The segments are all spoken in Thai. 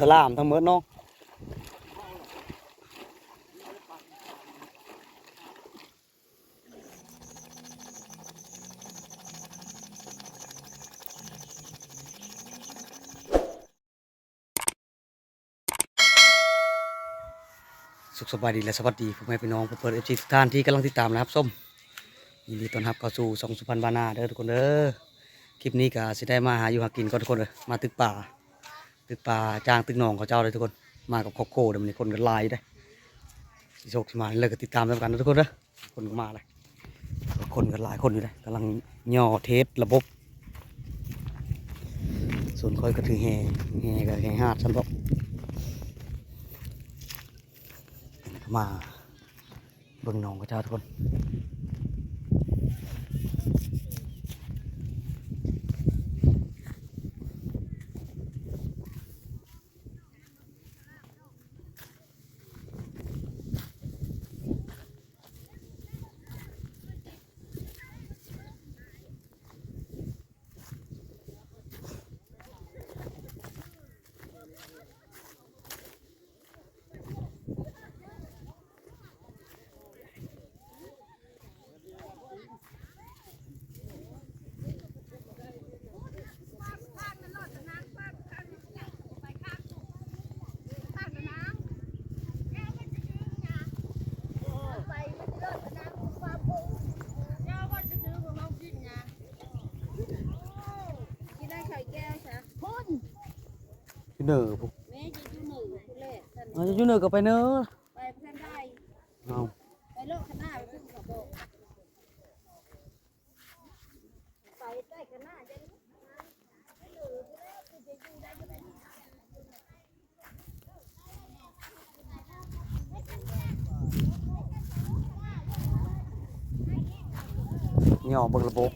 สลามทั้งหมดเนาะสุขสบายดีและสวัสดีพ่อแม่พี่น้องผู้เปิดเอฟซีทุกท่านที่กำลังติดตามนะครับส้มยินดีต้อนรับเข้าสู่สองสุพรรณบานาเด้อทุกคนเด้อคลิปนี้ก็สิได้มาหาอยู่หากินก่อนทุกคนเลยมาตึกป่า ตึกป่าจ้างตึกหนองเขาเจ้าเลยทุกคน มากับครอบครัวเดี๋ยวมันคนกันลายได้โชคสมาเลยก็ติดตามแล้วกันนะทุกคนเด้อคนก็มาเลยคนกันหลายคนอยู่เลยกำลังย่อเทสระบบ ส่วนค่อยก็ถือแห่แห่กับแห่หาดฉันบอกมาเบิ่งหนองเขาเจ้าทุกคน อยู่เหนือพวกเอาอยู่เหนือก็ไปเนอะเอาย่อเบิ่งระบบ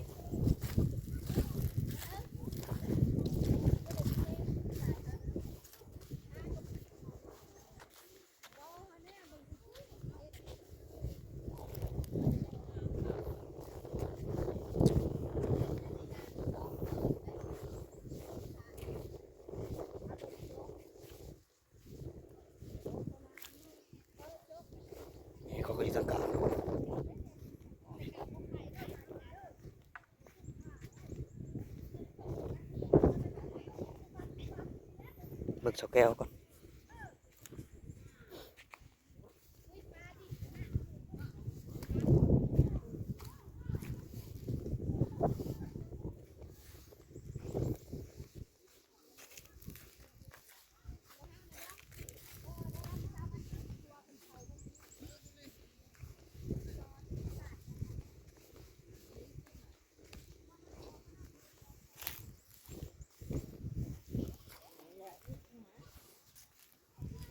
นี่เขาก็อยู่ทางกลางทุกคน เบิ่งเ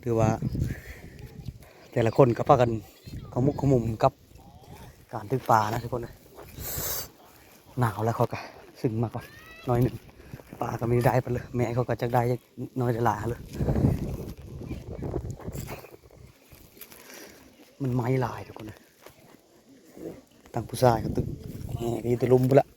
ถือว่า แต่ละคนก็พากันขมุกขมุมกับการตึกป่านะทุกคนนะหนาวแล้วเขาก็ซึ้งมากกว่าน้อยหนึ่งป่าก็ไม่ได้ไปเลย แม่เขาก็จะได้น้อยจะหลาเลย มันไม้ลายทุกคนนะตั้งผู้ชายก็ตึกแหกอีตะลุมไปละ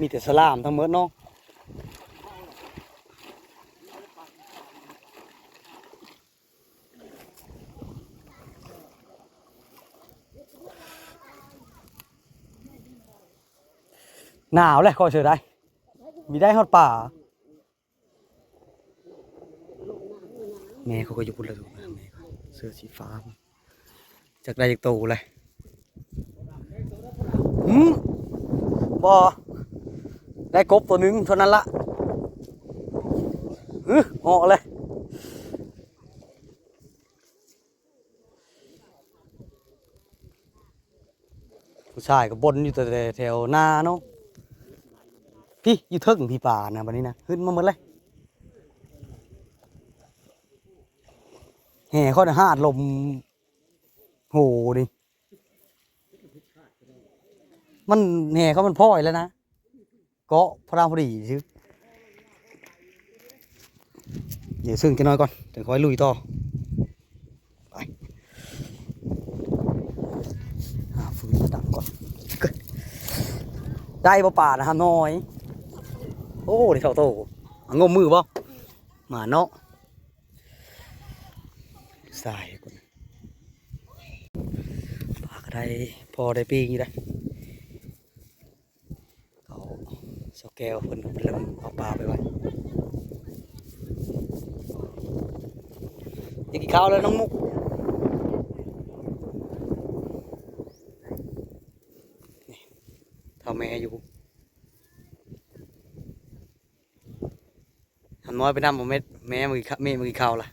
มีแต่สลามทั้งหมดเนาะหนาวเลยก็เชื่อได้ มีได้ฮอดป่า แม่เขาก็อยู่พุ่นแล้วทุกคนแม่เขาเสื้อสีฟ้า จากได้จากโตเลยหืมบอ ได้กบตัวหนึงเท่านั้นละฮึเหาะเลยผู้ชายก็บนอยู่แต่แถวหน้าเนาะพี่อยู่เทิงพี่ป่านะวันนี้นะขึ้นมาหมดเลยแห่เขาจะหาดลมโหดิมันแห่เขามันพ่อยแล้วนะ กาะพระรามพอดีซื้อเดี๋ยวซึ่งจะน้อยก่อนจะค่อยลุยต่อไปฟื้นดังก่อน ได้ป่ป่านะฮะน้อย โอ้ดิเท่าโตงมมือบ่มาเนาะสายก่นปากได้พอได้ปีงี้ได้ แกวเพิ่นก็เริ่มเอาปลาไปไว้อยากกินข้าวแล้วน้องมุกเท่าแม่อยู่ทำน้อยไปนำบ่เม็ดแม่มือแม่มือข้าวล่ะ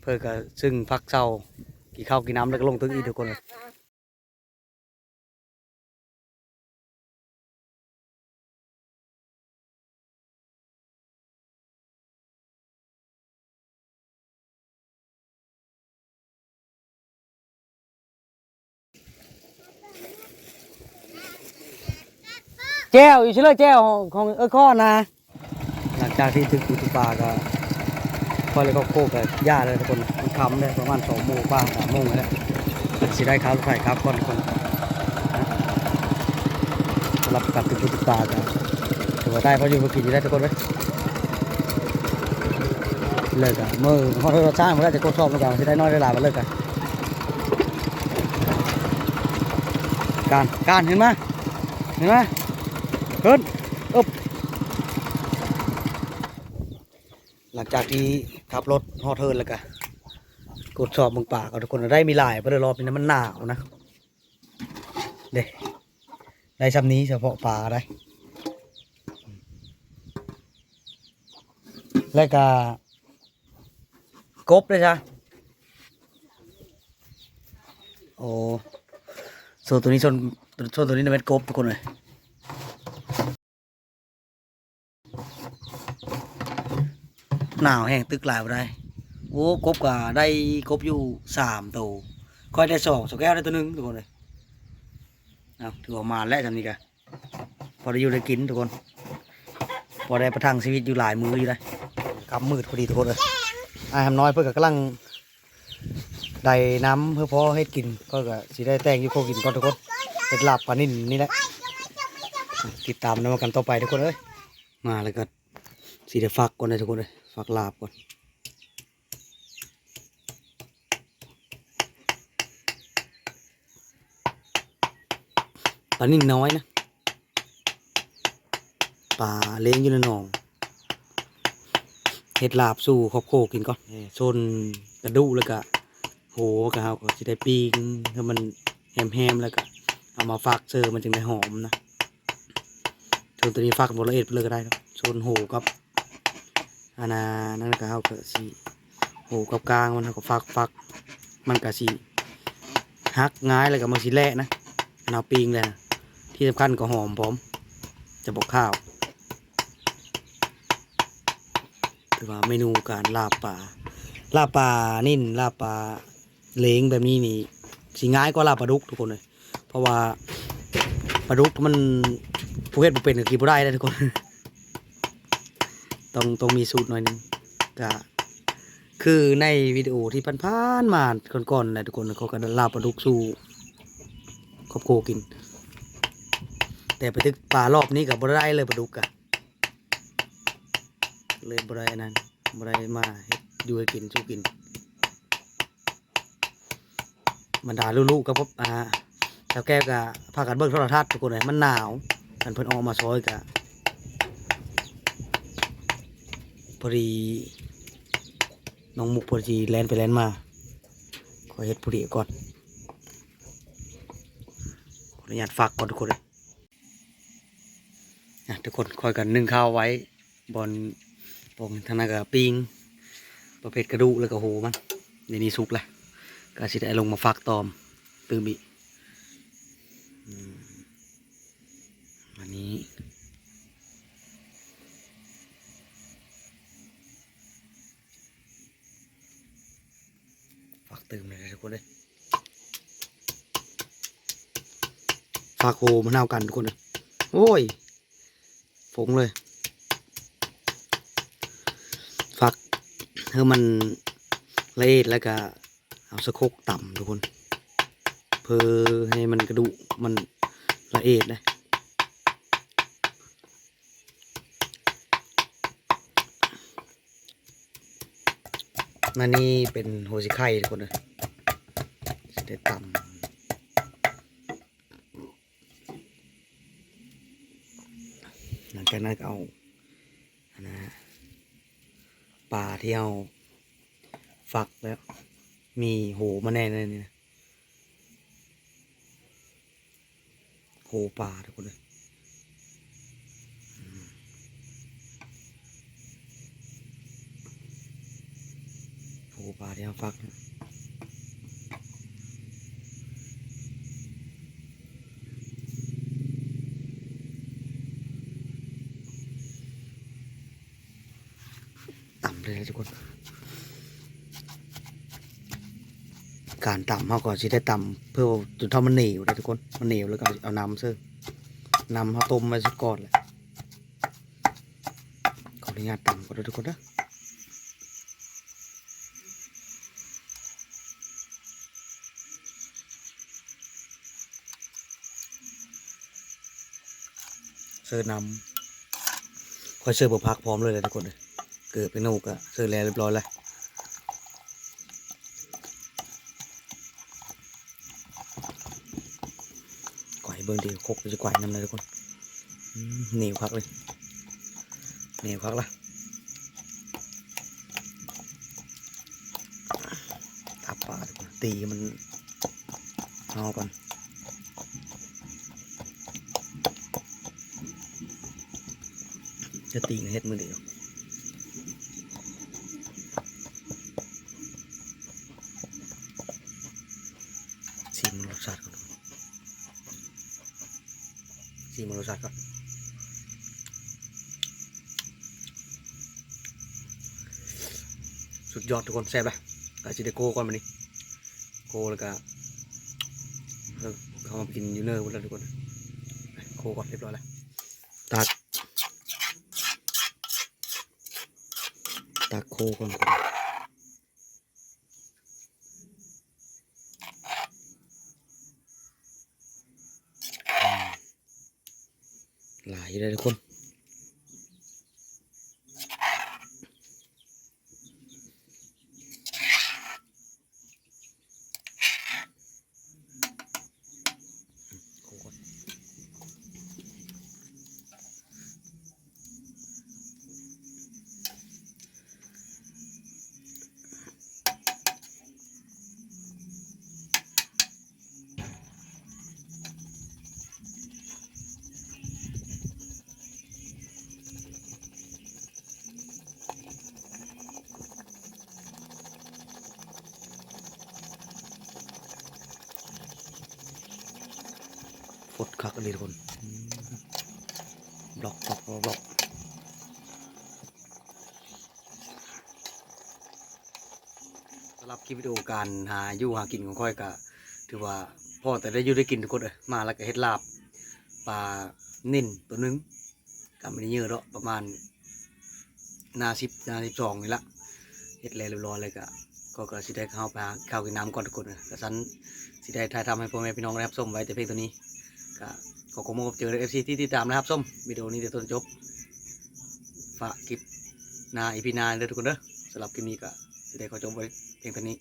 เพื่อก็ซึ่งพักเศร้ากี่ข้าวกี่น้ำแล้วก็ลงตึกอีกทุกคนเลย แจ้วอยู่เชื่อแจ้วของของเออข้อนะ หลังจากที่ถึงอุตุปาก็พอเลยก็โคกกับย่าเลยทุกคนมันคำเลยประมาณสองโมงบ้างสามโมงแล้วสิได้ครับไข่ครับก่อนทุกคนรับกับถึงอุตุปาก็ถือว่าได้เพราะอยู่มากินอยู่ได้ทุกคนเลยเลิกอะมือพอเราสร้างมันก็จะโคตรชอบเหมือนกันสิได้น้อยได้หลายมาเลิกกันการการเห็นไหมเห็นไหม ขึ้นอึบหลังจากที่ขับรถฮอเทิร์นแล้วก็กดสอบเมืองป่าก็ทุกคนได้มีหลายเพระเดี๋ยวรอบนี้มันหนาวนะเด้ได้ซ้ำนี้เฉพาะป่าได้ แล้วก็กบเลยจ้ะโอ้ส่วนตัวนี้ส่วนส่วนตัวนี้เป็นกบทุกคนเลย หนาวแห้งตึกหลายบ่ได้โอ้กบก็ได้กบอยู่สามตัวค่อยได้สองสองแก้วได้ตัวหนึงทุกคนเลยเอาถือว่ามาแล้วทำนี้กันพอได้อยู่ได้กินทุกคน พอได้ประทังชีวิตอยู่หลายมืออยู่ได้กำมืดพอดีทุกคนเลยอายทำน้อยเพื่อก็กำลังได้น้ำเพื่อพอให้กินก็ก็สิได้แต่งอยู่โคกินก่อนทุกคนเห็ดลาบปลานิ่นนี่แหละติดตามนำกันต่อไปทุกคนเอ้ยมาแล้วก็สีเดี๋ยวฟักก่อนเลยทุกคนเลย ฟักลาบก่อนปลานิ่งน้อยนะปลาเลี้ยงอยู่ในหนองเห็ดลาบสู่ครอบโครัวกินก่อนเอ้ยโซนกระดูกแล้วก็โหก็เอาก็จะได้ปิ้งให้มันแฮมๆแล้วก็เอามาฟักเจอมันจึงได้หอมนะโซนตัวนี้ฟักบละเอียดไปเลยก็ได้ครับโซนโหกับ อันนานั่นก็เขาก็สิโหกับกลางมันเขาก็ฟักฟักมันก็สิหักง่ายแล้วก็มันสิแล่นะนเอาปิงเลยนะที่สำคัญก็หอมพร้อม จะบอกข้าวถือว่าเมนูการลาบป่าลาบป่านิ่นลาบป่าเล้งแบบนี้นี่สิง่ายกว่าลาบปลาดุกทุกคนเลย เพราะว่าปลาดุกมันผู้เฮ็ดบ่เป็นก็กินบ่ได้เลยทุกคน ต้องต้องมีสูตรหน่อยหนึงก็คือในวิดีโอที่ผ่านๆมาก่อนๆนะทุกคนเขาก็ลาบปลาดุกสู่ครอบครัวกิน แต่ไปถึงป่ารอบนี้กับบได้เลยปลาดุกอะเลยบได้อันนั้นบได้มาดอยู่ให้กินสู้กินบรรดาลูกๆกับพบอ่าชาวแก้วกับพากันเบิ่งโทรทัศน์ทุกคนเลยมันหนาวกันเพิ่นออกมาซอยกะ พอดีน้องมุกพอดีแลนไปแลนมา ขอเฮ็ดผู้ดีก่อนขออนุญาตฝากก่อนทุกคนเลยนะทุกคนคอยกันนึ่งข้าวไว้บอนปองทางนั้นกับปิงประเภทกระดูกแล้วก็โหมันในนี้สุกแล้วก็สิได้ลงมาฝากตอมตื่มอีกอืมวันนี้ ฝาก ตื่มเลยทุกคนเลยฝากโหมะนาวกันทุกคนเลยโอ้ยฝงเลยฝากให้มันละเอียดแล้วก็เอาสะโคกต่ำทุกคน เพื่อให้มันกระดูกมันละเอียดนะ มานี่เป็นโฮซิไข่ทุกคนเลยสิได้ต่ำหลังจากนั้นก็เอาอันนะปลาที่เอาฝักแล้ว มีโหมาแน่เลยนี่นะโหปลาทุกคนเลยอืมโห ปลาที่เอาฝักนะต่ำเลยนะทุกคน การต่ำเขาก่อนสิได้ต่ำเพื่อจนเท่ามันเหนียวเลยทุกคน มันเหนียวแล้วก็เอาน้ำเสื้อนำเขาต้มไว้สักก่อนแหละขออนุญาตต่ำก่อนนะทุกคนนะ เสื้อนำคอยเสื้อบพักพร้อมเลยเลยทุกคนเลยเกิดเป็นนูกอะเสื้อแล้วเรียบร้อยแล้วก่อยเบิ่งเดียวคกจะก่อยน้ำเลยทุกคนเหนียวคักเลยเหนียวคักละตับปลาตีมันเอาก่อน จะตีเฮ็ดมือเดียวชิมรสชาติก่อนทุกคนซีมรสชาติก่อนสุดยอดทุกคนแซ่บเลยกาจิเดโก้ก่อนมานี่โก้แล้วก็เออเขามากินอยูเนอร์หมดแล้วทุกคนโก้ก่อนเรียบร้อยแล้วตัก ตักโคก่อนหลายเลยทุกคน ดคักเลยทุกคนบล็อกบล็อกบล็อกสำหรับคลิปวิดีโอการหาอยู่หากินของค่อยก็ถือว่าพ่อแต่ได้อยู่ได้กินทุกคนเลยมาแล้วก็เฮ็ดลาบปลานิ่นตัวหนึงก็ไม่ได้เยอะหรอกประมาณนาสิบนาสิบสองนี่ละเฮ็ดแล้วเรียบร้อยเลยก็ก็ก็สิได้เข้าไปหาข้าวกินน้ำก่อนทุกคนก็สันสิได้ถ่ายทำให้พ่อแม่พี่น้องได้รับชมไว้แต่เพียงตัวนี้ ก็ขอขอบคุณเจอเอฟซีที่ติดตามนะครับส้มวิดีโอนี้เดี๋ยวต้นจบฝากคลิปนาอีพีนาเด้อทุกคนเด้อสำหรับคลิปนี้ก็จะได้ขอจบไว้เพียงเท่านี้